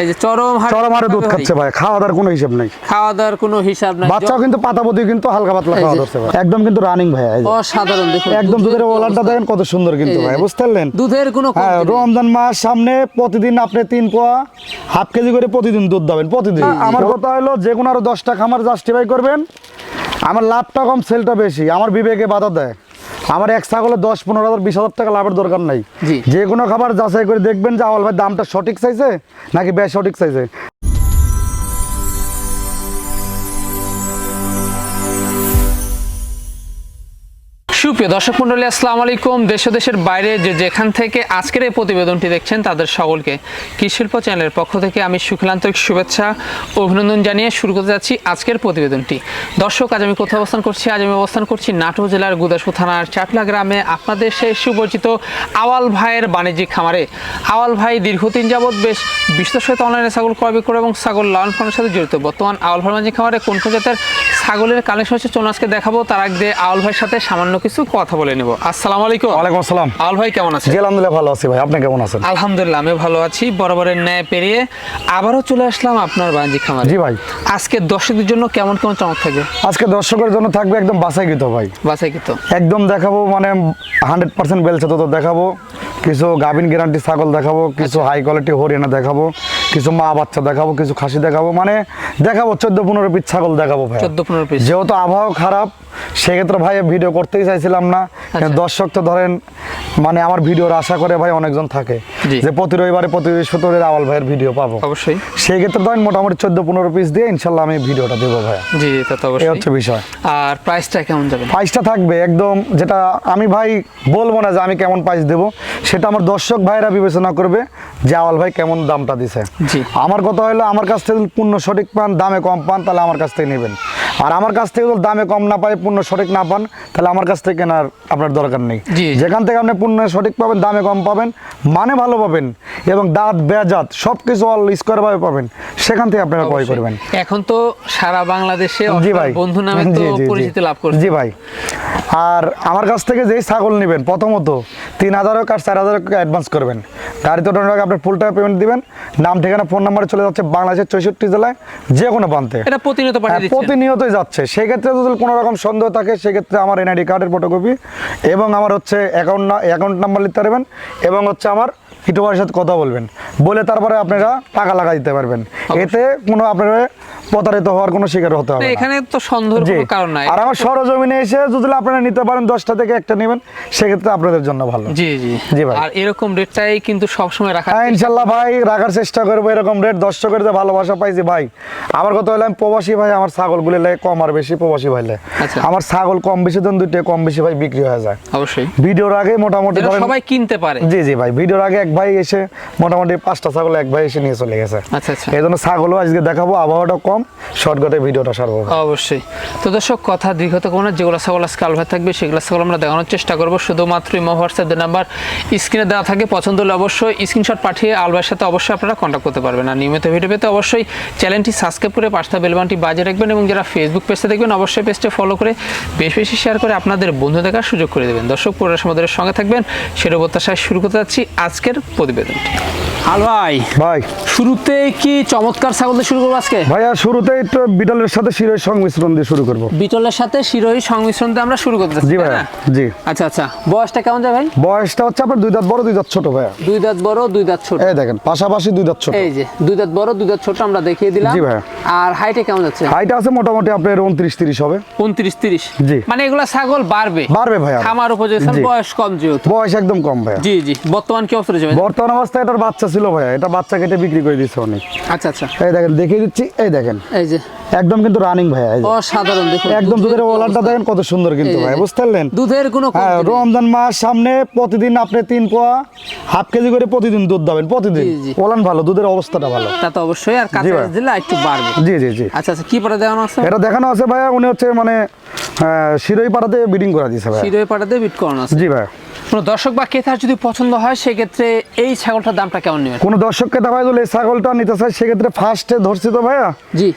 এই যে চরম হারে চরম হারে দুধ খাচ্ছে ভাই খাওয়া দাওয়ার কোনো হিসাব নেই খাওয়া দাওয়ার কোনো হিসাব নাই বাচ্চাও কিন্তু পাতাপতি কিন্তু হালকা পাতলা খাওয়া। ধরছে ভাই। একদম কিন্তু রানিং ভাই। অসাধারণ দেখুন একদম দুধের অবস্থা। দেখেন কত সুন্দর কিন্তু ভাই এই যে। বুঝতে পারলেন দুধের কোনো হ্যাঁ রমজান মাস সামনে প্রতিদিন আপনি তিন পোয়া হাফ কেজি করে প্রতিদিন দুধ দেবেন প্রতিদিন আমার কথা হলো যে কোনো আরও দশটা খামার জাস্টিফাই করবেন আমার লাভটা কম সেলটা বেশি আমার বিবেকে বাধা দেয় আমার এক ছাগলে দশ পনেরো হাজার বিশ হাজার টাকা লাভের দরকার নাই। যে কোনো খাবার যাচাই করে দেখবেন যে আওয়াল ভাই দামটা সঠিক চাইছে নাকি বেশ সঠিক চাইছে সুপ্রিয় দর্শক মন্ডলী আসসালামু আলাইকুম। দেশ দেশের বাইরে যে যেখান থেকে আজকের এই প্রতিবেদনটি দেখছেন, তাদের সকলকে কৃষিল্প চ্যানেলের পক্ষ থেকে আমি সুখিলান্তরিক শুভেচ্ছা অভিনন্দন জানিয়ে শুরু করতে যাচ্ছি আজকের প্রতিবেদনটি। দর্শক, আজ আমি কোথায় অবস্থান করছি? আজ আমি অবস্থান করছি নাটোর জেলার গুদাসু থানার চাটলা গ্রামে আপনাদের সেই সুপরিচিত আওয়াল ভাইয়ের বাণিজ্যিক খামারে। আওয়াল ভাই দীর্ঘদিন যাবৎ বেশ সহিত অনলাইনে ছাগল ক্রয় বিক্রয় এবং ছাগল লালন পালনের সাথে জড়িত। বর্তমান আওয়াল ভাই বাণিজ্যিক খামারে কোন কোন জাতের ছাগলের কালেকশন হচ্ছে চলুন আজকে দেখাবো। তার আগে আওয়াল ভাইয়ের সাথে সামান্য কিছু কথা বলে নেব। আসসালামু আলাইকুম। ওয়ালাইকুম আসসালাম। আওয়াল ভাই কেমন আছেন? জি আলহামদুলিল্লাহ ভালো আছি ভাই। আপনি কেমন আছেন? আলহামদুলিল্লাহ আমি ভালো আছি। বরাবরের ন্যায় পেরিয়ে আবারও চলে আসলাম আপনার বাণিজ্যিক খামারে। জি ভাই। আজকে দর্শকদের জন্য কেমন কেমন চমক থাকবে? আজকে দর্শকের জন্য থাকবে একদম বাসাইকৃত ভাই। বাসাই কিন্তু একদম দেখাবো মানে হান্ড্রেড পার্সেন্ট বেলছে তো দেখাবো। কিছু গাভিন গ্যারান্টি ছাগল দেখাবো কিছু হাই কোয়ালিটি হরিয়ানা দেখাবো কিছু মা বাচ্চা দেখাবো কিছু খাসি দেখাবো মানে দেখাবো চোদ্দ পনেরো পিস ছাগল দেখাবো ভাই। চোদ্দ পনেরো পিস যেহেতু আবহাওয়া খারাপ সেক্ষেত্রে ভাই ভিডিও করতেই চাইছিলাম না। দর্শক তো ধরেন মানে আমার ভিডিওর আশা করে ভাই অনেকজন থাকে। যে প্রতি রবিবারে প্রতি বৃহস্পতিবারে আওয়াল ভাইয়ের ভিডিও পাবো। অবশ্যই। সেই ক্ষেত্রে ধরেন মোটামুটি চোদ্দ পনেরো পিস দিয়ে ইনশাল্লাহ আমি ভিডিওটা দেবো ভাই জি তা তো এই অবশ্যই। হচ্ছে বিষয়। আর প্রাইসটা কেমন যাবে? প্রাইসটা থাকবে একদম যেটা আমি ভাই বলব না যে আমি কেমন প্রাইস দেবো সেটা আমার দর্শক ভাইরা বিবেচনা করবে যে আওয়াল ভাই কেমন দামটা দিছে। আমার কথা হলো আমার কাছ থেকে পূর্ণ সঠিক পান দামে কম পান তাহলে আমার কাছ থেকে নেবেন। আর আমার কাছ থেকে যদি দামে কম না পাই পূর্ণ সঠিক না পান তাহলে আমার কাছ থেকে কেনার আপনার দরকার নেই। যেখান থেকে আপনি পূর্ণ সঠিক পাবেন দামে কম পাবেন মানে ভালো পাবেন এবং দাঁত বেজাত সব কিছু অল স্কোয়ার ভাবে পাবেন সেখান থেকে আপনারা ক্রয় করবেন। এখন তো সারা বাংলাদেশে জি ভাই। বন্ধু নামে তো। পরিচিতি লাভ করছে। জি ভাই। আর আমার কাছ থেকে যেই ছাগল নেবেন প্রথমত তিন হাজার হোক আর চার হাজার হোক অ্যাডভান্স করবেন। গাড়িতে ওঠানোর আগে আপনার ফুল টাকা পেমেন্ট দিবেন। নাম ঠিকানা ফোন নাম্বারে চলে যাচ্ছে বাংলাদেশের চৌষট্টি জেলায় যে কোনো প্রান্তে। এটা প্রতিনিয়ত হ্যাঁ, প্রতিনিয়তই যাচ্ছে সেক্ষেত্রে যদি কোনো রকম সন্দেহ থাকে সেক্ষেত্রে আমার এনআইডি কার্ডের ফটোকপি এবং আমার হচ্ছে অ্যাকাউন্ট না অ্যাকাউন্ট নাম্বার লিখতে পারবেন এবং হচ্ছে আমার ইউটিউবারের সাথে কথা বলবেন। বলে তারপরে আপনারা টাকা লাগা দিতে পারবেন। এতে কোনো আপনারা প্রতারিত হওয়ার কোনো শিকার হতে হবে। এখানে তো সন্দেহের কোনো কারণ নাই। আর আমার সরজমিনে এসে যদি আপনারা নিতে পারেন দশটা থেকে একটা নেবেন সেক্ষেত্রে আপনাদের জন্য ভালো। জি জি। জি ভাই। আর এরকম রেটটাই কিন্তু সবসময় রাখা হ্যাঁ ইনশাল্লাহ ভাই রাখার চেষ্টা করব এরকম রেট দর্শকের যে ভালোবাসা পাইছি ভাই। আমার কথা হলো আমি প্রবাসী ভাই আমার ছাগলগুলি লাই কম আর বেশি প্রবাসী ভাই লাই আচ্ছা। আমার ছাগল কম বেশি দেন দুইটা কম বেশি ভাই বিক্রি হয়ে যায়। অবশ্যই। ভিডিওর আগে মোটামুটি সবাই কিনতে পারে। জি জি ভাই ভিডিওর আগে এক ভাই এসে মোটামুটি পাঁচটা ছাগল এক ভাই এসে নিয়ে চলে গেছে। আচ্ছা আচ্ছা। এই জন্য ছাগলও আজকে দেখাবো আবহাওয়াটা কম। শর্টকাটে ভিডিওটা সারবো। অবশ্যই। তো দর্শক কথা দীর্ঘত কোনো যেগুলো ছাগল আজকে আলভার থাকবে সেগুলো ছাগল আমরা দেখানোর চেষ্টা করব। শুধুমাত্র ইমো হোয়াটসঅ্যাপ নাম্বার স্ক্রিনে দেওয়া থাকে পছন্দ হলে অবশ্যই স্ক্রিনশট পাঠিয়ে আলভার সাথে অবশ্যই আপনারা কন্ট্যাক্ট করতে পারবেন। আর নিয়মিত ভিডিও পেতে অবশ্যই চ্যানেলটি সাবস্ক্রাইব করে পাঁচটা বেলবানটি বাজে রাখবেন এবং যারা ফেসবুক পেজটা দেখবেন অবশ্যই পেজটা ফলো করে বেশ বেশি শেয়ার করে আপনাদের বন্ধু দেখার সুযোগ করে দেবেন। দর্শক পুরো আমাদের সঙ্গে থাকবেন। সেটা প্রত্যাশায় শুরু করতে যাচ্ছি আজকের প্রতিবেদনটি। আল ভাই ভাই। শুরুতে কি চমৎকার ছাগল দিয়ে শুরু করব আজকে? ভাইয়া শুরুতে একটু বিটলের সাথে শিরোই সংমিশ্রণ দিয়ে শুরু করব। বিটলের সাথে শিরোহী সংমিশ্রণ দিয়ে আমরা শুরু করতে জি না? জি। আচ্ছা আচ্ছা। বয়সটা কেমন যায় ভাই? বয়সটা হচ্ছে আপনার দুই দাঁত বড় দুই দাঁত ছোট ভাইয়া। দুই দাঁত বড় দুই দাঁত ছোট। এই দেখেন পাশাপাশি দুই দাঁত ছোট। এই যে দুই দাঁত বড় দুই দাঁত ছোট আমরা দেখিয়ে দিলাম। জি ভাইয়া। আর হাইটে কেমন যাচ্ছে? হাইট আছে মোটামুটি আপনার উনত্রিশ তিরিশ হবে। উনত্রিশ তিরিশ। জি। মানে এগুলা ছাগল বাড়বে। বাড়বে ভাইয়া। খামার উপযোগী বয়স কম যেহেতু। বয়স একদম কম ভাইয়া। জি জি। বর্তমান কি অবস্থা ভাই? বর্তমান অবস্থায় এটার বাচ্চা ছিল ভাইয়া। এটা বাচ্চা কেটে বিক্রি করে দিচ্ছে অনেক। আচ্ছা আচ্ছা। এই দেখেন দেখিয়ে দিচ্ছি। এই দেখেন। এই যে। একদম কিন্তু রানিং ভাইয়া অসাধারণ দেখুন। একদম দুধের অবস্থা। দেখেন কত সুন্দর কিন্তু ভাই এই যে। বুঝতে পারলেন? দুধের কোনো হ্যাঁ রমজান মাস সামনে প্রতিদিন আপনি তিন পোয়া হাফ কেজি করে প্রতিদিন দুধ দেবেন প্রতিদিন। ওলান ভালো দুধের অবস্থাটা ভালো। তা তো অবশ্যই আর ভাই। দিলে একটু বাড়বে। জি জি জি। আচ্ছা আচ্ছা কি পরে দেখানো আছে? এটা দেখানো আছে ভাইয়া উনি হচ্ছে মানে শিরোই পাড়াতে বিডিং করে দিয়েছে ভাই শিরোয় পাটাতে বিট করানো আছে। জি ভাই। কোনো দর্শক বা ক্রেতার যদি পছন্দ হয় সেক্ষেত্রে এই ছাগলটার দামটা কেমন নেবেন? কোনো দর্শককে দাবাই দিলে এই ছাগলটা নিতে চাই সেক্ষেত্রে ফার্স্টে ধরছি তো ভাইয়া। জি।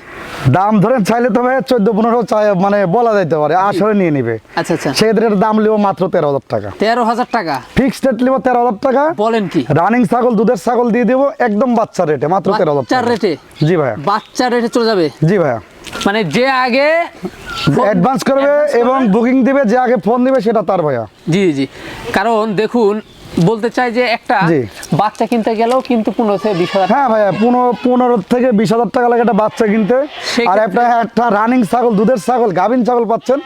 দাম ধরেন চাইলে তো ভাইয়া চোদ্দ পনেরো মানে বলা যাইতে পারে আসলে নিয়ে নিবে। আচ্ছা আচ্ছা। সেক্ষেত্রে দাম লিব মাত্র তেরো হাজার টাকা। তেরো হাজার টাকা? ফিক্সড রেট লিব তেরো হাজার টাকা। বলেন কি? রানিং ছাগল দুধের ছাগল দিয়ে দেবো একদম বাচ্চা রেটে মাত্র তেরো হাজার রেটে জি ভাইয়া। বাচ্চা রেটে চলে যাবে? জি ভাইয়া। মানে যে আগে অ্যাডভান্স করবে এবং বুকিং দিবে যে আগে ফোন দিবে সেটা তার ভাইয়া। জি জি কারণ দেখুন বলতে চাই যে একটা। বাচ্চা কিনতে গেলেও কিন্তু পনেরো থেকে বিশ হাজার হ্যাঁ ভাইয়া পনেরো পনেরো থেকে বিশ হাজার টাকা লাগে একটা বাচ্চা কিনতে। আর একটা একটা রানিং ছাগল দুধের ছাগল গাভিন ছাগল পাচ্ছেন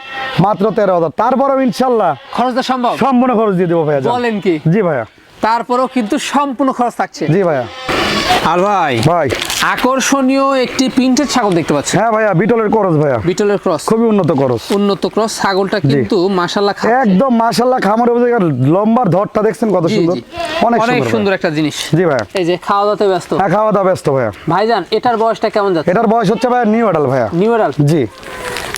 মাত্র তেরো হাজার। তারপরেও ইনশাল্লাহ খরচটা সম্ভব? সম্পূর্ণ খরচ দিয়ে দেবো ভাইয়া। বলেন কি? জি ভাইয়া। তারপরেও কিন্তু সম্পূর্ণ খরচ থাকছে। জি ভাইয়া। আর ভাই ভাই। আকর্ষণীয় একটি প্রিন্টেড ছাগল দেখতে পাচ্ছি হ্যাঁ ভাইয়া বিটলের খরচ ভাইয়া। বিটলের ক্রস। খুবই উন্নত খরচ উন্নত ক্রস ছাগলটা কিন্তু মাশাল্লাহ খাচ্ছে। একদম মাশাল্লাহ খামারের উপরে লম্বার ধরটা দেখছেন কত সুন্দর। অনেক অনেক সুন্দর একটা জিনিস। জি ভাইয়া। এই যে খাওয়া দাওয়াতে ব্যস্ত। হ্যাঁ খাওয়া দাওয়া ব্যস্ত ভাইয়া। ভাইজান এটার বয়সটা কেমন যাচ্ছে? এটার বয়স হচ্ছে ভাইয়া নিউ এডাল ভাইয়া। নিউরাল জি।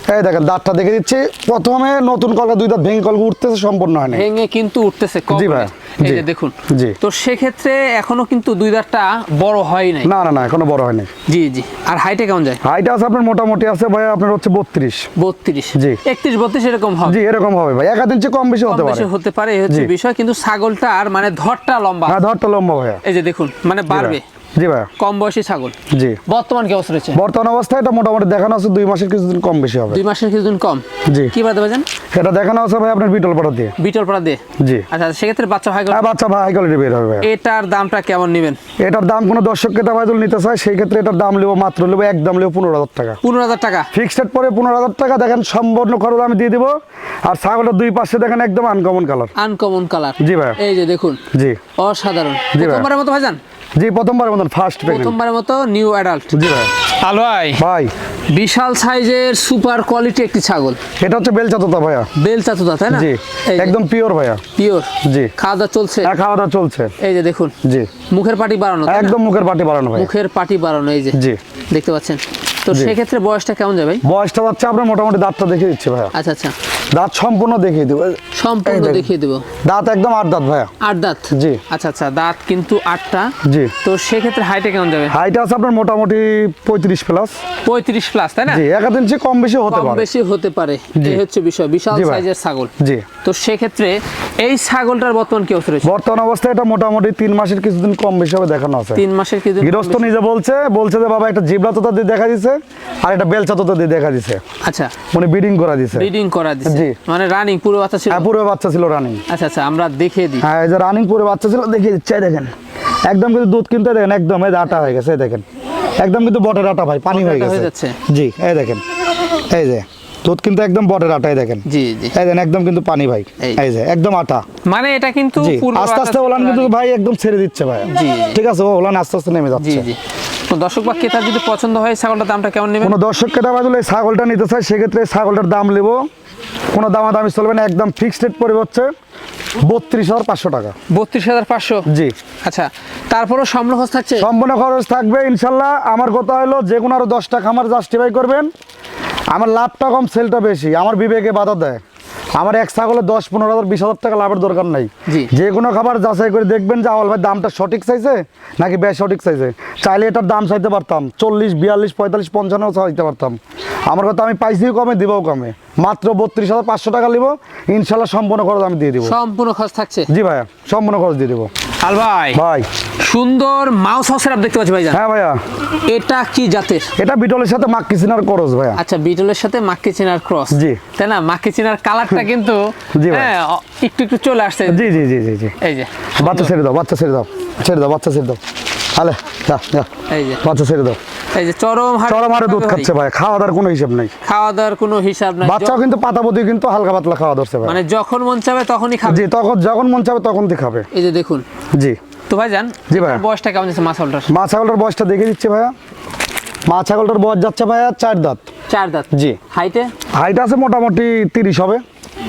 এই দেখেন দাঁতটা দেখে দিচ্ছি। প্রথমে নতুন কলকা দুই দাঁত ভেঙে কলকা উঠতেছে সম্পূর্ণ হয়নি ভেঙে কিন্তু উঠতেছে জি ভাই, এই। যে দেখুন। জি। তো সেক্ষেত্রে এখনও কিন্তু দুই দাঁতটা বড় হয় নাই। না না না এখনও বড় হয়নি জি জি। আর হাইটে কেমন যায়? হাইট আছে আপনার মোটামুটি আছে ভাইয়া আপনার হচ্ছে বত্রিশ। বত্রিশ। জি। একত্রিশ বত্রিশ এরকম হবে। জি এরকম হবে ভাই। এক ইঞ্চি কম বেশি হতে পারে। বেশি হতে পারে এই হচ্ছে। বিষয়। কিন্তু ছাগলটার মানে ধরটা লম্বা। হ্যাঁ ধরটা লম্বা ভাইয়া। এই যে দেখুন মানে বাড়বে। জি ভাইয়া। কম বয়সী ছাগল। জি। বর্তমান কি অবস্থা রয়েছে? বর্তমান অবস্থায় এটা মোটামুটি দেখানো আছে দুই মাসের কিছুদিন কম বেশি হবে। দুই মাসের কিছুদিন কম? জি। কি বাদ দেবেন এটা দেখানো আছে ভাই আপনার বিটল পাড়া দিয়ে। বিটল পাড়া দিয়ে? জি। আচ্ছা সেক্ষেত্রে বাচ্চা ভাই হ্যাঁ বাচ্চা ভাই হাই কোয়ালিটি বের হবে এটার দামটা কেমন নেবেন? এটার দাম কোনো দর্শককে দাবাই তুলে নিতে চায় সেই ক্ষেত্রে এটার দাম নেব মাত্র নেব একদম নেব পনেরো হাজার টাকা। পনেরো হাজার টাকা? ফিক্সড পরে পনেরো হাজার টাকা দেখেন সম্পূর্ণ খরচ আমি দিয়ে দিব। আর ছাগলের দুই পাশে দেখেন একদম আনকমন কালার আনকমন কালার জি ভাইয়া এই যে দেখুন। জি। অসাধারণ। জি ভাই। মতো ভাইজান? জি প্রথমবার মতন ফার্স্ট প্রথমবারের মতো নিউ অ্যাডাল্ট জি ভাই। আলো ভাই। ভাই। বিশাল সাইজের সুপার কোয়ালিটি একটি ছাগল। এটা হচ্ছে বেলচা তোতা ভাইয়া। বেল চাতুদা তাই না? জি একদম পিওর ভাইয়া। পিওর জি। খাওয়া দাওয়া চলছে। হ্যাঁ খাওয়া দাওয়া চলছে। এই যে দেখুন। জি। মুখের পাটি বাড়ানো একদম মুখের পাটি বাড়ানো ভাই মুখের পাটি বাড়ানো এই যে। জি। দেখতে পাচ্ছেন। তো সেক্ষেত্রে বয়সটা কেমন যাবে বয়সটা যাচ্ছে আপনার মোটামুটি দাঁতটা দেখে দিচ্ছে ভাইয়া। আচ্ছা আচ্ছা। দাঁত সম্পূর্ণ দেখিয়ে দেবো। সম্পূর্ণ দেখিয়ে দেবো। দাঁত একদম আট দাঁত ভাইয়া। আট দাঁত? জি। আচ্ছা আচ্ছা দাঁত কিন্তু আটটা। জি। তো সেক্ষেত্রে হাইটে কেমন যাবে? হাইট আছে আপনার মোটামুটি পঁয়ত্রিশ প্লাস পঁয়ত্রিশ প্লাস তাই না? জি এক আধ ইঞ্চি কম বেশি হতে কম পারে বেশি হতে পারে। এই হচ্ছে বিষয় বিশাল সাইজের ছাগল। জি। তো সেক্ষেত্রে এই ছাগলটার বর্তমান কি অবস্থা রয়েছে? বর্তমান অবস্থায় এটা মোটামুটি তিন মাসের কিছুদিন কম বেশি হবে দেখানো আছে। তিন মাসের কিছু গৃহস্থ নিজে বলছে বলছে যে বাবা একটা জিবলা তোতা দিয়ে দেখা দিছে আর একটা বেলচা তোতা দিয়ে দেখা দিছে। আচ্ছা। মানে ব্রিডিং করা দিছে। ব্রিডিং করা দিচ্ছে জি। মানে রানিং পুরো বাচ্চা ছিল? হ্যাঁ পুরো বাচ্চা ছিল রানিং আচ্ছা আচ্ছা আমরা দেখিয়ে দিই। হ্যাঁ এই যে রানিং পুরো বাচ্চা ছিল দেখিয়ে দিচ্ছে দেখেন। একদম কিন্তু দুধ কিনতে দেখেন একদম এই আটা হয়ে গেছে দেখেন। একদম কিন্তু বটের আটা ভাই পানি হয়ে গেছে। জি এই দেখেন এই যে দুধ কিন্তু একদম বটের আটাই দেখেন। জি জি। এই দেখেন একদম কিন্তু পানি ভাই এই। যে একদম আটা। মানে এটা কিন্তু আস্তে আস্তে ওলান কিন্তু ভাই একদম ছেড়ে দিচ্ছে ভাই। জি, জি। ঠিক আছে ওলান আস্তে আস্তে নেমে যাচ্ছে। জি। তো দর্শক বা ক্রেতার যদি পছন্দ হয় ছাগলটার দামটা কেমন নেবেন? কোনো দর্শককে দাম আসলে এই ছাগলটা নিতে চায় সেক্ষেত্রে ছাগলটার দাম নেব কোনো দামাদামি চলবে না একদম ফিক্সড রেট পড়বে হচ্ছে বত্রিশ হাজার পাঁচশো টাকা। বত্রিশ হাজার পাঁচশো? জি। আচ্ছা তারপরও সম্পূর্ণ খরচ থাকছে? সম্পূর্ণ খরচ থাকবে ইনশাল্লাহ। আমার কথা হলো যে কোনো আরও দশটা খামার জাস্টিফাই করবেন। আমার লাভটা কম সেলটা বেশি। আমার বিবেকে বাধা দেয়। আমার এক ছাগলে দশ পনেরো হাজার বিশ হাজার টাকা লাভের দরকার নাই। যে কোনো খাবার যাচাই করে দেখবেন যে আওয়াল ভাই দামটা সঠিক চাইছে নাকি বেশ সঠিক চাইছে। চাইলে এটার দাম চাইতে পারতাম চল্লিশ বিয়াল্লিশ পঁয়তাল্লিশ পঞ্চান্ন চাইতে পারতাম। আমার কথা আমি পাইছিও কমে দিবও কমে। মাত্র বত্রিশ হাজার পাঁচশো টাকা নিব ইনশাল্লাহ সম্পূর্ণ খরচ আমি দিয়ে দিব। সম্পূর্ণ খরচ থাকছে? জি ভাইয়া সম্পূর্ণ খরচ দিয়ে দেবো। আল ভাই। ভাই। সুন্দর মাউস হাউসের আপ দেখতে পাচ্ছি ভাইজান। হ্যাঁ ভাইয়া। এটা কি জাতের? এটা বিটলের সাথে মাখকে চিনার ক্রস ভাইয়া। আচ্ছা বিটলের সাথে মাক্কিচিনার ক্রস। জি। তাই না? মাক্কিচিনার কালারটা কিন্তু। হ্যাঁ একটু একটু চলে আসছে। জি জি জি জি জি। এই যে। বাচ্চা ছেড়ে দাও বাচ্চা ছেড়ে দাও ছেড়ে দাও বাচ্চা ছেড়ে দাও। আলে যা যা। এই যে। বাচ্চা ছেড়ে দাও। এই যে চরম চরম হারে দুধ খাচ্ছে ভাই খাওয়া দাওয়ার কোনো হিসাব নেই। খাওয়া দাওয়ার কোনো হিসাব নাই। বাচ্চাও কিন্তু পাতাপতি কিন্তু হালকা পাতলা খাওয়া ধরছে ভাই। মানে যখন মন চাবে তখনই খাবে। জি তখন যখন মন চাবে তখন দিয়ে খাবে। এই যে দেখুন। জি। তো ভাই জান জি ভাই। বয়সটা কেমন যাচ্ছে মাছালটার মা ছাগলটার বয়সটা দেখে দিচ্ছে ভাইয়া। মা ছাগলটার বয়স যাচ্ছে ভাইয়া চার দাঁত। চার দাঁত। জি। হাইটে হাইট আছে মোটামুটি তিরিশ হবে।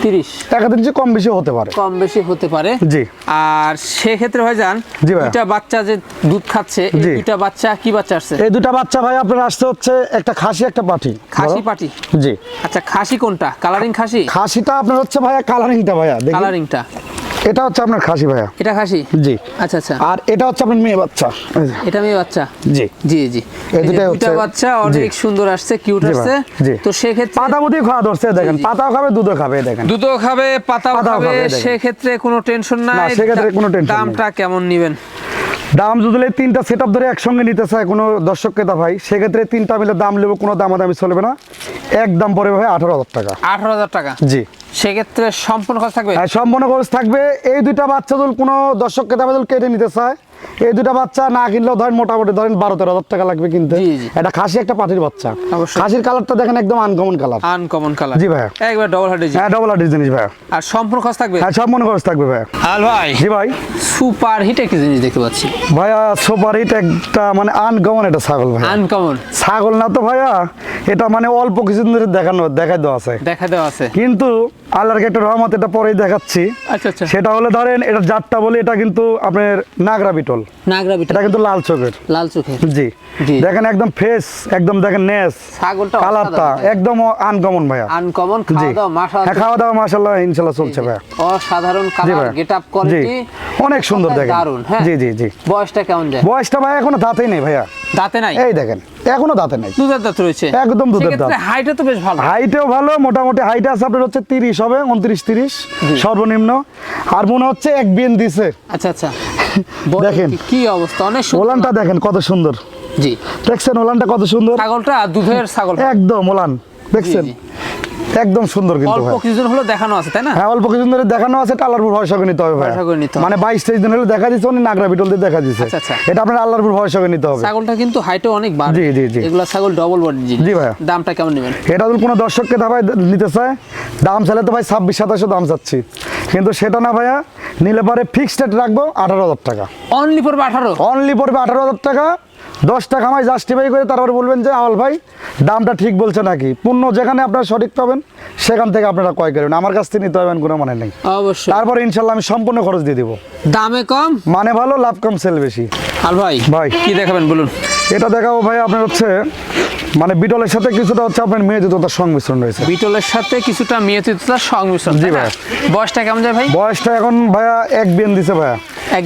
তিরিশ। এক হাত কম বেশি হতে পারে। কম বেশি হতে পারে। জি। আর সেক্ষেত্রে ভাই যান বাচ্চা যে দুধ খাচ্ছে জি। বাচ্চা কি বাচ্চা আসছে? এই দুটা বাচ্চা ভাই আপনার আসতে হচ্ছে একটা খাসি একটা পাঠি খাসি। পাটি? জি। আচ্ছা খাসি কোনটা? কালারিং খাসি? খাসিটা আপনার হচ্ছে ভাইয়া কালারিংটা ভাইয়া কালারিংটা এটা হচ্ছে আপনার খাসি ভাইয়া। এটা খাসি? জি। আচ্ছা আচ্ছা। আর এটা হচ্ছে আপনার মেয়ে বাচ্চা। এটা মেয়ে বাচ্চা? জি। জি জি। এই দুটাই হচ্ছে- বাচ্চা অনেক সুন্দর আসছে কিউট আসছে। তো সেক্ষেত্রে পাতা বুতি খাওয়া ধরছে দেখেন। পাতাও খাবে দুধও খাবে দেখেন। দুধও খাবে পাতাও খাবে দেখেন। সেক্ষেত্রে কোনো টেনশন নাই। না, সেক্ষেত্রে কোনো tension নেই। দামটা কেমন নিবেন? দাম যদি তিনটা সেট আপ ধরে একসঙ্গে নিতে চায় কোনো দর্শক ক্রেতা ভাই সেক্ষেত্রে তিনটা মিলে দাম নেব কোনো দামাদামি চলবে না। এক দাম পড়বে ভাই আঠারো হাজার টাকা। আঠারো হাজার টাকা? জি। সেক্ষেত্রে সম্পূর্ণ খরচ থাকবে? আর সম্পূর্ণ খরচ থাকবে। এই দুইটা বাচ্চা যদি কোনো দর্শক যদি কেটে নিতে চায় এই দুইটা বাচ্চা না কিনলেও ধরেন মোটামুটি ধরেন বারো তেরো হাজার টাকা লাগবে কিনতে। এটা খাসি একটা পাটির বাচ্চা। খাসির কালারটা দেখেন একদম আনকমন কালার আনকমন কালার জি ভাই একবার ডবল হার্ডে হ্যাঁ ডবল আর্টিস জিনিস ভাই আর সম্পূর্ণ খরচ থাকবে? হ্যাঁ সম্পূর্ণ খরচ থাকবে ভাই আল ভাই। জি ভাই। সুপার হিট একটা জিনিস দেখতে পাচ্ছি। ভাইয়া সুপার হিট একটা মানে আনকমন এটা ছাগল ভাই আনকমন ছাগল না তো ভাইয়া এটা মানে অল্প কিছুদিন ধরে দেখানো দেখাই দেওয়া আছে। দেখা দেওয়া আছে। কিন্তু আল্লাহর একটা রহমত এটা পরেই দেখাচ্ছি। আচ্ছা আচ্ছা। সেটা হলে ধরেন এটা জাতটা বলে এটা কিন্তু আপনার নাগরা বিটল। নাগরা বিটা এটা কিন্তু লাল চোখের। লাল চোখে জি। দেখেন একদম ফ্রেশ একদম দেখেন নেস। ছাগলটা কালারটা একদম আনকমন ভাইয়া। আনকমন খাওয়া দাওয়া মাশা হ্যাঁ খাওয়া দাওয়া মাসাল্লাহ ইনশাল্লাহ চলছে ভাইয়া। অসাধারণ কালার ভাইয়া। গেট কোয়ালিটি অনেক সুন্দর দেখেন। দারুণ হ্যাঁ। জি জি জি। বয়সটা কেমন যায়? বয়সটা ভাই এখনও দাঁতেই নেই ভাইয়া। দাঁতে নাই? এই দেখেন। এখনও দাঁতে নাই। দুধের দাঁত রয়েছে। একদম দুধের দাঁত। সেক্ষেত্রে তো বেশ ভালো। হাইটেও ভালো মোটামুটি হাইট আছে আপনার হচ্ছে তিরিশ হবে উনত্রিশ তিরিশ সর্বনিম্ন। আর মনে হচ্ছে এক বিন দিছে। আচ্ছা আচ্ছা। দেখেন। কি- অবস্থা? অনেক সুন্দর। ওলানটা দেখেন কত সুন্দর। জি। দেখছেন ওলানটা কত সুন্দর? ছাগলটা দুধের ছাগল একদম ওলান। দেখছেন? একদম সুন্দর কিন্তু অল্প কিছুদিন হলো দেখানো আছে তাই না? হ্যাঁ অল্প কিছুদিন ধরে দেখানো আছে টালারপুর ভরসা করে নিতে হবে ভাই। মানে বাইশ তেইশ দিন হলে দেখা দিচ্ছে উনি নাগরা বিটল দিয়ে দেখা দিচ্ছে আচ্ছা, আচ্ছা। এটা আপনার আল্লাহরপুর ভরসা করে নিতে হবে। ছাগলটা কিন্তু হাইটও অনেক বাড়ে। জি, জি, জি। এগুলা ছাগল ডবল বডি জি ভাইয়া। দামটা কেমন নেবেন? এটা যদি কোনো দর্শককে ভাই নিতে চায় দাম চাইলে তো ভাই ছাব্বিশ সাতাশশো দাম চাচ্ছি। কিন্তু সেটা না ভাইয়া নিলে পরে ফিক্সড রেট রাখব আঠারো হাজার টাকা। অনলি পড়বে আঠারো? অনলি পড়বে আঠারো হাজার টাকা দশ টাকা আমায় জাস্টিফাই করে তারপর বলবেন যে আওয়াল ভাই দামটা ঠিক বলছে নাকি? পূর্ণ যেখানে আপনারা সঠিক পাবেন সেখান থেকে আপনারা ক্রয় করবেন আমার কাছ থেকে নিতে পারবেন কোনো মানে নেই। অবশ্যই। তারপর ইনশাল্লাহ আমি সম্পূর্ণ খরচ দিয়ে দিব। দামে কম? মানে ভালো লাভ কম সেল বেশি। আর ভাই ভাই। কি দেখাবেন বলুন? এটা দেখাবো ভাই আপনার হচ্ছে মানে বিটলের সাথে কিছুটা হচ্ছে আপনার মেয়ে জুতোটার সংমিশ্রণ রয়েছে। বিটলের সাথে কিছুটা মেয়েতিতার সংমিশ্রণ জি ভাই। বয়সটা কেমন যায় ভাই? বয়সটা এখন ভাইয়া এক বিয়ান দিছে ভাইয়া।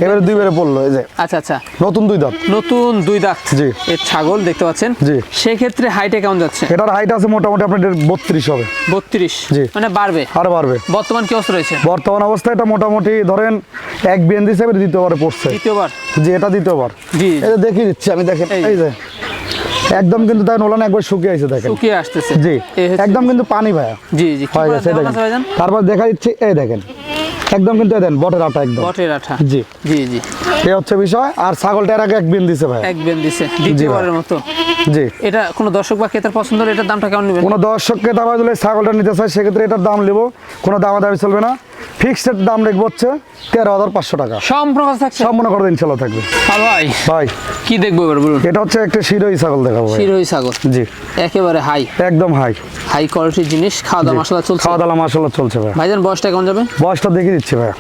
এবারে দুই বেড়ে পড়ল এই যে। আচ্ছা আচ্ছা। নতুন দুই দাঁত। নতুন দুই দাঁত। জি। এর ছাগল দেখতে পাচ্ছেন। জি। সেক্ষেত্রে হাইটে কেমন যাচ্ছে? এটার হাইট আছে মোটামুটি আপনার বত্রিশ হবে। বত্রিশ? জি। মানে বাড়বে? আরও বাড়বে। বর্তমান কি অবস্থা রয়েছে? বর্তমান অবস্থায় এটা মোটামুটি ধরেন এক বিয়ান দিছে এবারে দ্বিতীয়বারে পড়ছে। দ্বিতীয়বার? জি এটা দ্বিতীয়বার। জি। যে দেখিয়ে দিচ্ছি আমি দেখেন। এই। যে একদম কিন্তু তাই নোলান একবার শুকিয়ে দেখেন। শুকিয়ে আসতেছে। জি একদম কিন্তু পানি ভাইয়া। জি জি হয়ে গেছে দেখেন। তারপর দেখা এই দেখেন। একদম কিন্তু দেন বটের আটা একদম। বটের আঠা। জি। জি জি। এই হচ্ছে বিষয় আর ছাগলটা এর আগে এক বিন দিছে ভাই এক বেন দিছে দ্বিতীয়বারের মতো। জি। এটা কোনো দর্শক বা ক্রেতার পছন্দ হলে এটার দামটা কেমন নেবেন? কোনো দর্শককে দাবা দিলে ছাগলটা নিতে চায় সেক্ষেত্রে এটার দাম নেব। কোনো দামাদামি চলবে না। ফিক্সড দাম রাখব হচ্ছে তেরো হাজার পাঁচশো টাকা। সম্পূর্ণ থাকছে? সম্পূর্ণ করে ইনশাল্লাহ থাকবে। আর ভাই ভাই। কি দেখব এবার বলুন? এটা হচ্ছে একটা শিরোই ছাগল দেখাবো ভাই। শিরোহী ছাগল? জি। একেবারে হাই একদম হাই হাই কোয়ালিটির জিনিস খাওয়া দাওয়া মশলা চলছে? খাওয়া দাওয়া মাসাল্লাহ চলছে ভাই। ভাইজান বয়সটা কেমন যাবে? বয়সটা দেখিয়ে দিচ্ছি ভাইয়া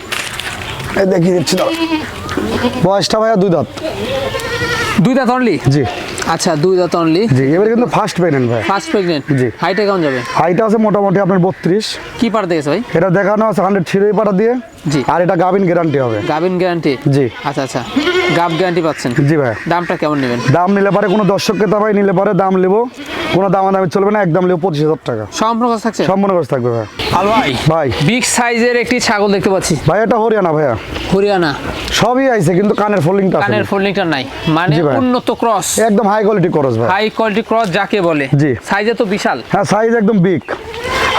এই দেখিয়ে দিচ্ছি বয়সটা ভাইয়া দুই দাঁত। দুই দাঁত অনলি জি। আচ্ছা দুই দাঁত অনলি জি এবারে কিন্তু ফার্স্ট প্রেগনেন্ট ভাই। ফার্স্ট প্রেগনেন্ট জি। হাইটে কেমন যাবে? হাইট আছে মোটামুটি আপনার বত্রিশ। কি পার দেখেছে ভাই? এটা দেখানো আছে হান্ড্রেড ছিঁড়েই পাটা দিয়ে। জি। আর এটা গাবিন গ্যারান্টি হবে। গাবিন গ্যারান্টি জি। আচ্ছা আচ্ছা। গাব গ্যারান্টি পাচ্ছেন? জি ভাই। দামটা কেমন নেবেন? দাম নিলে পারে কোনো দর্শককে দাবাই নিলে পারে দাম নেব। কোনো দামাদামি চলবে না একদম নেব পঁচিশ হাজার টাকা। সম্পূর্ণ কথা থাকছে? সম্পূর্ণ খরচ থাকবে ভাই। আল ভাই। ভাই। বিগ সাইজের একটি ছাগল দেখতে পাচ্ছি। ভাই এটা হরিয়ানা ভাইয়া। হরিয়ানা। সবই আইছে কিন্তু কানের ফোল্ডিংটা আছে। কানের ফোল্ডিংটা নাই। মানে। উন্নত ক্রস একদম হাই কোয়ালিটি খরচ ভাই। হাই কোয়ালিটি ক্রস যাকে বলে। জি। সাইজে তো বিশাল। হ্যাঁ সাইজ একদম বিগ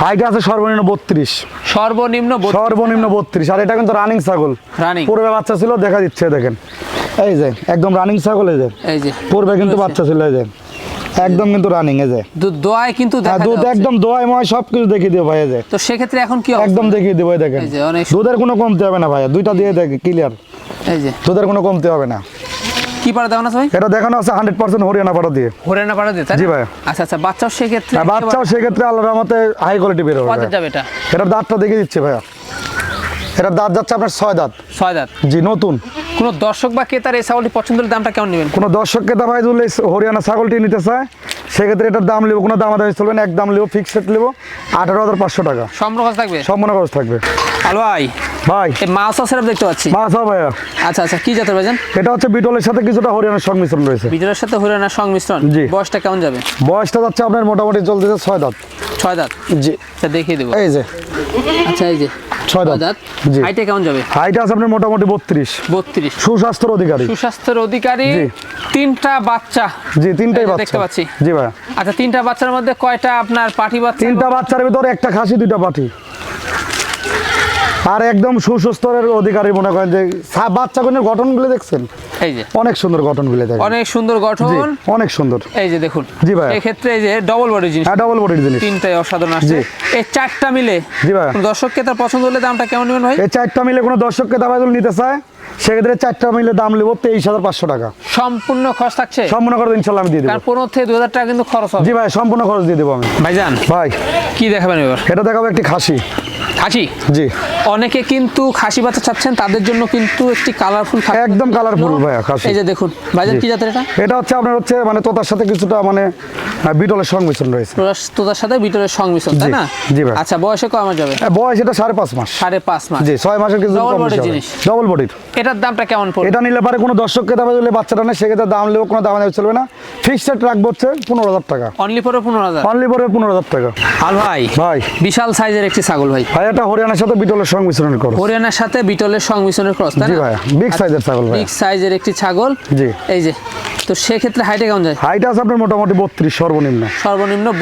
হাইট আছে সর্বনিম্ন বত্রিশ। সর্বনিম্ন সর্বনিম্ন বত্রিশ। আর এটা কিন্তু রানিং ছাগল। রানিং পূর্বে বাচ্চা ছিল দেখা দিচ্ছে দেখেন। এই যে একদম রানিং ছাগল এই যে। এই যে পূর্বে কিন্তু বাচ্চা ছিল এই যে। একদম কিন্তু রানিং এই যে। দুধ দোয়ায় কিন্তু হ্যাঁ দেখা দুধ একদম দোয়াই ময় সব কিছু দেখিয়ে দিও ভাই এই যে। তো সেক্ষেত্রে এখন কি একদম দেখিয়ে দিও ভাই দেখেন। এই যে অনেক দুধের কোনো কমতে হবে না ভাইয়া দুইটা দিয়ে দেখে ক্লিয়ার এই যে। দুধের কোনো কমতে হবে না। কি কি পাড়া দেওয়া ভাই এটা দেখানো আছে হরিয়ানা পাড়া দিয়ে। হরিয়ানা পাড়া দিয়ে তাই জি ভাই। আচ্ছা আচ্ছা বাচ্চাও বাচ্চাও সেক্ষেত্রে আল্লাহর রহমতে হাই কোয়ালিটি বের হবে কত যাবে এটা? এটার দাঁতটা দেখে দিচ্ছে দাঁত যাচ্ছে আপনার ছয় দাঁত। ছয় দাঁত? জি নতুন। কোনো দর্শক বা ক্রেতার এই ছাগলটি দামটা কেমন নেবেন? কোনো দর্শক ক্রেতা ভাই যদি হরিয়ানা ছাগলটি নিতে চায় সেক্ষেত্রে এটার দাম নেব কোনো দাম আদায় চলবে না এক দাম নেব ফিক্সড নেব আঠারো হাজার পাঁচশো টাকা। সম্পর্ক থাকবে? সম্পূর্ণ খরচ থাকবে। ভাই ভাই। এই মাছ সেরাপ দেখতে পাচ্ছি। মাছ ভাইয়া আচ্ছা আচ্ছা কি জাতের ভাইজান এটা হচ্ছে বিটলের সাথে কিছুটা হরিয়ানার সংমিশ্রণ রয়েছে। বিজয়ের সাথে হরিয়ানার সংমিশ্রণ? জি। বয়সটা কেমন যাবে? বয়সটা যাচ্ছে আপনার মোটামুটি চলতেছে ছয় দাঁত। ছয় দাঁত? জি। আচ্ছা দেখিয়ে দেবো। এই যে। আচ্ছা এই যে। ছয় দাঁত। দাঁত। জি। হাইটে কেমন যাবে? হাইট আছে আপনার মোটামুটি বত্রিশ। বত্রিশ। সুস্বাস্থ্যের অধিকারী। সুস্বাস্থ্যের অধিকারী। তিনটা বাচ্চা। জি তিনটাই এই বাচ্চা। দেখতে পাচ্ছি। জি আচ্ছা তিনটা বাচ্চার মধ্যে কয়টা আপনার বাচ্চা? তিনটা বাচ্চার ভিতরে একটা খাসি দুইটা পাঠি। আর একদম সুস্বস্তরের অধিকারী মনে করেন যে সা- গঠন গঠনগুলো দেখছেন? এই যে। অনেক সুন্দর গঠনগুলো দেখেন। অনেক সুন্দর গঠন। অনেক সুন্দর। এই যে দেখুন। জি ভাই। এক্ষেত্রে এই যে ডবল বডি জিনিস। হ্যাঁ ডবল বডির জিনিস। তিনটাই অসাধারণ আসছে। এই চারটা মিলে জি ভাই দর্শককে তার পছন্দ হলে দামটা কেমন নেবেন ভাই? এই চারটা মিলে কোনো দর্শককে যদি নিতে চায়? সেক্ষেত্রে চারটা মিলে দাম নেব তেইশ হাজার পাঁচশো টাকা। সম্পূর্ণ খরচ থাকছে? সম্পূর্ণ খরচ ইনশাল্লাহ আমি দিয়ে দেবো। পনেরো থেকে দু হাজার টাকা কিন্তু খরচ হবে। জি ভাই সম্পূর্ণ খরচ দিয়ে দেবো আমি। ভাইজান ভাই। কি দেখাবেন এবার? এটা দেখাবো একটি খাসি। খাসি? জি। অনেকে কিন্তু খাসি বাচ্চা চাচ্ছেন তাদের জন্য কিন্তু একটি কালারফুল একদম colourful ভাইয়া খাসি। এই যে দেখুন ভাইজান কি জাতের এটা? এটা হচ্ছে আপনার হচ্ছে মানে তোতার সাথে কিছুটা মানে বিটলের সংমিশ্রণ রয়েছে। তোতার সাথে বিটলের সংমিশ্রণ তাই না? জি ভাই। আচ্ছা বয়সে কম যাবে? বয়স এটা সাড়ে পাঁচ মাস। সাড়ে পাঁচ মাস। জি ছয় মাসের কিছু Double body জিনিস। ডবল বডির এটার দামটা কেমন পড়বে? এটা নিলে পারে কোনো দর্শককে দামে দিলে বাচ্চাটা নেই সেক্ষেত্রে দাম নেব কোনো দাম দেওয়া চলবে না। ফিক্সড রাখব হচ্ছে পনেরো হাজার টাকা। অনলি পরে পনেরো হাজার? অনলি পরে পনেরো হাজার টাকা। আর ভাই ভাই। বিশাল সাইজের একটি ছাগল ভাই। ভাই এটা হরিয়ানার সাথে বিটলের সংমিশ্রণ করো হরিয়ানার সাথে বিটলের সংমিশ্রণের ক্রস তাই না? ভাই বিগ সাইজের ছাগল ভাই। বিগ সাইজের একটি ছাগল। জি। এই যে তো সেক্ষেত্রে হাইটে কেমন যায়? হাইট আছে আপনার মোটামুটি বত্রিশ সর্বনিম্ন।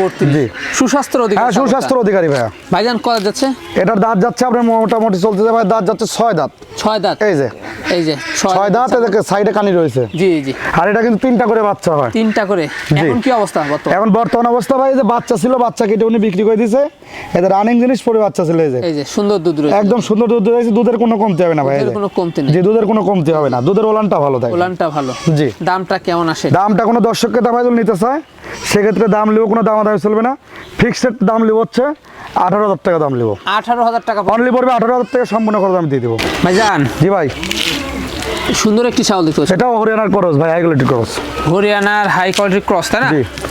বত্রিশ। জি। সুস্বাস্থ্যের অধিকার হ্যাঁ সুস্বাস্থ্যের অধিকারী ভাইয়া। ভাইজান কত যাচ্ছে? এটার দাঁত যাচ্ছে আপনার মোটামুটি চলতে যাবে দাঁত যাচ্ছে ছয় দাঁত। ছয় দাঁত? এই যে। এই যে ছয় দাঁত এদিকে সাইডে কানি রয়েছে। জি জি। আর এটা কিন্তু তিনটা করে বাচ্চা হয়। তিনটা করে। এখন কি অবস্থা বর্তমান? এখন বর্তমান অবস্থা ভাই যে বাচ্চা ছিল বাচ্চা কেটে উনি বিক্রি করে দিছে। এদের রানিং জিনিস পরে বাচ্চা ছিল এই যে। এই যে সুন্দর দুধ রয়েছে। একদম সুন্দর দুধ রয়েছে দুধের কোনো কমতি হবে না ভাই দুধের যে। কোনো কমতি নেই। জি দুধের কোনো কমতি হবে না। দুধের ওলানটা ভালো থাকে ওলানটা ভালো। জি। দামটা কেমন আসে? দামটা কোনো দর্শককে দাম যদি নিতে চায় সেক্ষেত্রে দাম নেব কোনো দাম দাম চলবে না। ফিক্সড দাম নেব হচ্ছে আঠারো হাজার টাকা দাম নেব। আঠারো হাজার টাকা। অনলি পড়বে আঠারো হাজার টাকা সম্পূর্ণ করে দাম দিয়ে দেবো। ভাইজান। জি ভাই। সুন্দর একটি ছাগল দেখতে পাচ্ছি। সেটাও হরিয়ানার খরচ ভাই হাইগুলিটি খরচ। হরিয়ানার হাই কোয়ালিটির ক্রস তাই না?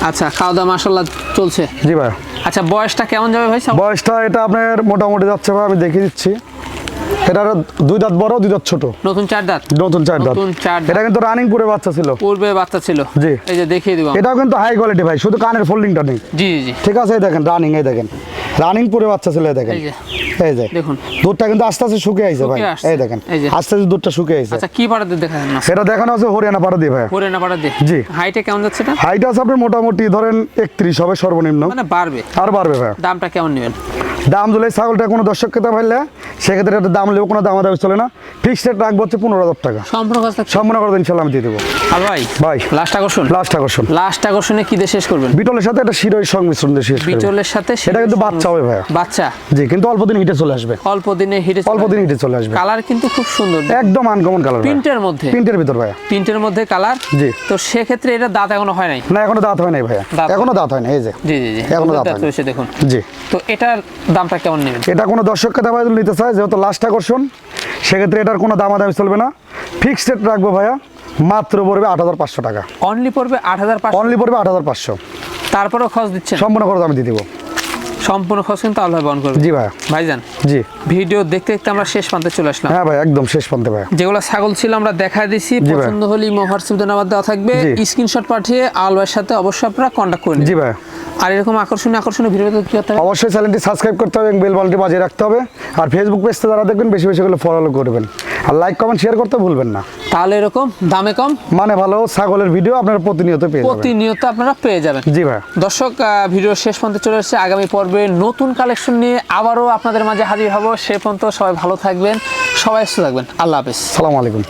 আচ্ছা খাওয়া দাওয়া মাসাল্লাহ চলছে। জি ভাই। আচ্ছা বয়সটা কেমন যাবে ভাই? বয়সটা এটা আপনার মোটামুটি যাচ্ছে ভাই আমি দেখিয়ে দিচ্ছি। এটা দুই দাঁত বড় দুই দাঁত ছোট। নতুন চার দাঁত? নতুন চার দাঁত। নতুন চার এটা কিন্তু রানিং পুরে বাচ্চা ছিল। পূর্বে বাচ্চা ছিল। জি। এই যে দেখিয়ে দিব। এটাও কিন্তু হাই কোয়ালিটি ভাই শুধু কানের ফোল্ডিংটা নেই। জি জি। ঠিক আছে এই দেখেন রানিং এই দেখেন। রানিং পুরে বাচ্চা ছিল দেখেন। এই যে। দেখুন। দুধটা কিন্তু আস্তে আস্তে শুকিয়ে আইছে ভাই। এই দেখেন। আস্তে আস্তে দুধটা শুকিয়ে আইছে। আচ্ছা কি পাড়াতে দেখা না এটা দেখানো আছে হরিয়ানা পাড়া দিয়ে ভাই হরিয়ানা পাড়া দিয়ে। জি। হাইটে কেমন যাচ্ছে এটা? হাইট আছে আপনার মোটামুটি ধরেন একত্রিশ হবে সর্বনিম্ন। মানে বাড়বে। আর বাড়বে ভাই দামটা কেমন নেবেন? দাম দিলে ছাগলটা কোনো দর্শক খেতে পারলে সেক্ষেত্রে একটা দাম নেব কোনো দাম দাবি চলে না। ফিক্সড রেট রাখব হচ্ছে পনেরো হাজার টাকা। সম্পূর্ণ করে ইনশাল্লাহ আমি দিয়ে দেবো। আর ভাই ভাই। লাস্ট আকর্ষণ? লাস্ট আকর্ষণ। লাস্ট আকর্ষণে কি দিয়ে শেষ করবেন? বিটলের সাথে একটা শিরোই সংমিশ্রণ দিয়ে শেষ। বিচলের সাথে সেটা কিন্তু বাচ্চা হবে ভাইয়া। বাচ্চা। জি কিন্তু অল্প দিন হিটে চলে আসবে। অল্প দিনে হিটে অল্প দিন হিটে চলে আসবে। কালার কিন্তু খুব সুন্দর। একদম আনকমন কালার প্রিন্টের মধ্যে। প্রিন্টের ভিতর ভাইয়া। প্রিন্টের মধ্যে কালার। জি। তো সেক্ষেত্রে এটা দাঁত এখনও হয় নাই? না এখনও দাঁত হয় নাই ভাইয়া। এখনও দাঁত হয় না এই যে। জি জি জি। এখনও দাঁত দাঁত হয়নি। দেখুন। জি। তো এটার দামটা কেমন নেবেন? এটা কোনো দর্শক খেতে ভাই নিতে চায় যেহেতু লাস্ট আকর্ষণ সেক্ষেত্রে এটার কোনো দামাদামি চলবে না। ফিক্সড রেট রাখব ভাইয়া মাত্র পড়বে আট হাজার পাঁচশো টাকা। অনলি পড়বে আট হাজার পাঁচশো? অনলি পড়বে আট হাজার পাঁচশো। তারপরেও খরচ দিচ্ছে সম্পূর্ণ খরচ আমি দিয়ে দেবো। সম্পূর্ণ খরচ কিন্তু আল্লাহ বহন করবে। জি ভাইয়া। ভাইজান জি। ভিডিও দেখতে দেখতে আমরা শেষ প্রান্তে চলে আসলাম। হ্যাঁ ভাই একদম শেষ প্রান্তে ভাইয়া। যেগুলো ছাগল ছিল আমরা দেখা দিছি পছন্দ হলে ইমো হোয়াটসঅ্যাপ নাম্বার দেওয়া থাকবে। স্ক্রিনশট পাঠিয়ে আলওয়ার সাথে অবশ্যই আপনারা কন্ট্যাক্ট করে জি ভাইয়া। আর এরকম আকর্ষণীয় আকর্ষণীয় ভিডিও কি করতে হবে অবশ্যই চ্যানেলটি সাবস্ক্রাইব করতে হবে এবং বেল বালটি বাজিয়ে রাখতে হবে। আর ফেসবুক পেজটা যারা দেখবেন বেশি বেশি করে ফলো করবেন। আর লাইক কমেন্ট শেয়ার করতে ভুলবেন না। তাহলে এরকম দামে কম মানে ভালো ছাগলের ভিডিও আপনারা প্রতিনিয়ত পেয়ে যাবেন। প্রতিনিয়ত আপনারা পেয়ে যাবেন। জি ভাইয়া। দর্শক ভিডিও শেষ পর্যন্ত চলে এসেছে। আগামী পর্বে নতুন কালেকশন নিয়ে আবারও আপনাদের মাঝে হাজির হব। সে পর্যন্ত সবাই ভালো থাকবেন, সবাই সুস্থ থাকবেন। আল্লাহ হাফেজ। সালামু আলাইকুম।